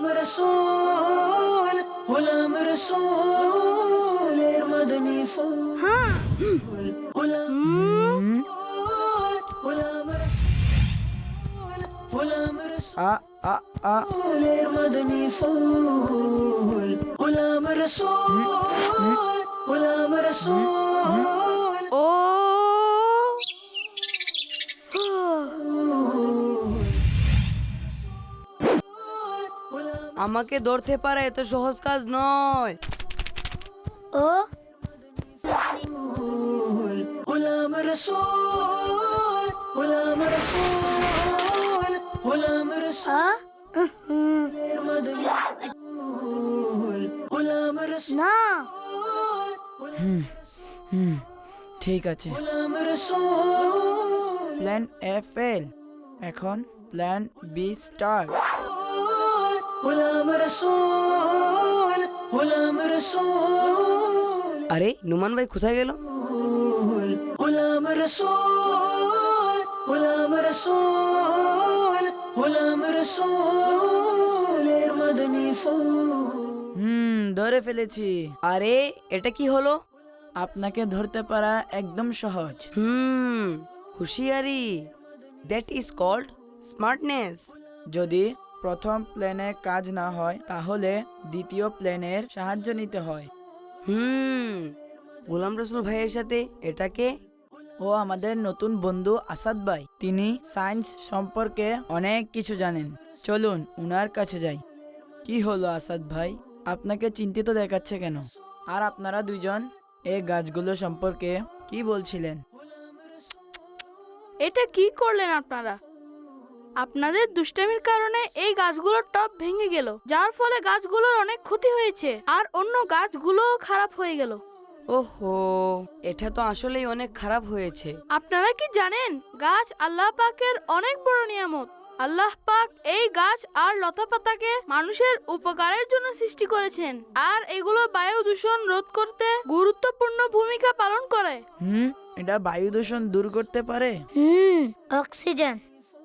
গোলাম রসুল গোলাম রসুল এর মদনী ফুল হ্যাঁ গোলাম হুম, গোলাম রসুল গোলাম আ আ আ রসুলের আমাকে ধরতে পারা এত সহজ কাজ নয়। ও? না। হুম ঠিক আছে। Plan A fail. এখন plan B start. Golam Rasul Golam Rasul আরে নুমান ভাই কোথায় গেল? গোলাম রসুল গোলাম রসুল গোলাম রসুল এর মদনী ফুল হুম ধরে ফেলেছি। আরে এটা কি হলো? আপনাকে ধরতে পারা একদম সহজ। হুম হুঁশিয়ারি। দ্যাট ইজ কল্ড স্মার্টনেস যদি প্রথম প্ল্যানে কাজ না হয় তাহলে দ্বিতীয় প্ল্যানের সাহায্য নিতে হয়। হুম গোলাম রসুল ভাইয়ের সাথে এটাকে ও আমাদের নতুন বন্ধু আসাদ ভাই। তিনি সায়েন্স সম্পর্কে অনেক কিছু জানেন। চলুন উনার কাছে যাই। কি হলো আসাদ ভাই? আপনাকে চিন্তিত দেখাচ্ছে কেন? আর আপনারা দুজন এই গাছগুলো সম্পর্কে কি বলছিলেন? এটা কি করলেন আপনারা? আপনাদের দুষ্টামির কারণে এই গাছগুলোর টপ ভেঙে গেল যার ফলে গাছগুলোর অনেক ক্ষতি হয়েছে আর অন্য গাছগুলোও খারাপ হয়ে গেল। ওহো এটা তো আসলেই অনেক খারাপ হয়েছে। আপনারা কি জানেন গাছ আল্লাহ পাকের অনেক বড় নিয়ামত? আল্লাহ পাক এই গাছ আর লতা পাতাকে মানুষের উপকারের জন্য সৃষ্টি করেছেন আর এগুলো বায়ু দূষণ রোধ করতে গুরুত্বপূর্ণ ভূমিকা পালন করে। হুম এটা বায়ু দূষণ দূর করতে পারে? হুম অক্সিজেন।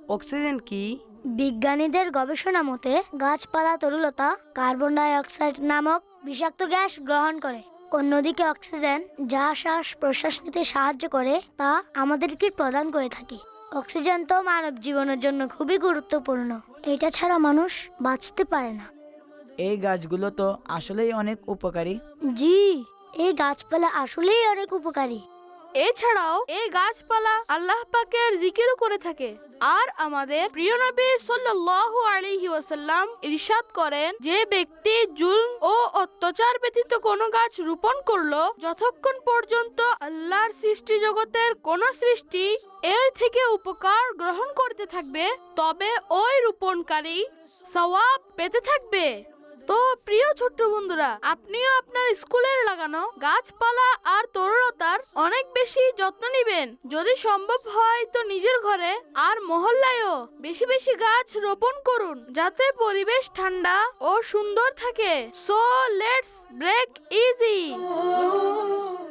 অক্সিজেন কি? বিজ্ঞানীদের গবেষণা মতে গাছপালা তরুলতা কার্বন ডাই অক্সাইড নামক বিষাক্ত গ্যাস গ্রহণ করে। অন্যদিকে অক্সিজেন যা শ্বাস প্রশ্বাস নিতে সাহায্য করে তা আমাদেরকে প্রদান করে থাকে। অক্সিজেন তো মানব জীবনের জন্য খুবই গুরুত্বপূর্ণ। এটা ছাড়া মানুষ বাঁচতে পারে না। এই গাছগুলো তো আসলেই অনেক উপকারী। জি এই গাছপালা আসলেই অনেক উপকারী। এছাড়াও এই গাছপালা আল্লাহ পাকের জিকিরও করে থাকে। আর আমাদের প্রিয় নবী সাল্লাল্লাহু আলাইহি ওয়াসাল্লাম ইরশাদ করেন, যে ব্যক্তি জুলম ও অত্যাচার ব্যতীত কোনো গাছ রোপণ করল, যতক্ষণ পর্যন্ত আল্লাহর সৃষ্টি জগতের কোন সৃষ্টি এর থেকে উপকার গ্রহণ করতে থাকবে, তবে ওই রোপণকারী সওয়াব পেতে থাকবে। তো প্রিয় ছোট্ট বন্ধুরা, আপনিও আপনার স্কুলের লাগানো গাছপালা আর তরুলতার অনেক বেশি যত্ন নেবেন। যদি সম্ভব হয় তো নিজের ঘরে আর মহল্লায়ও বেশি বেশি গাছ রোপণ করুন, যাতে পরিবেশ ঠান্ডা ও সুন্দর থাকে। So let's break easy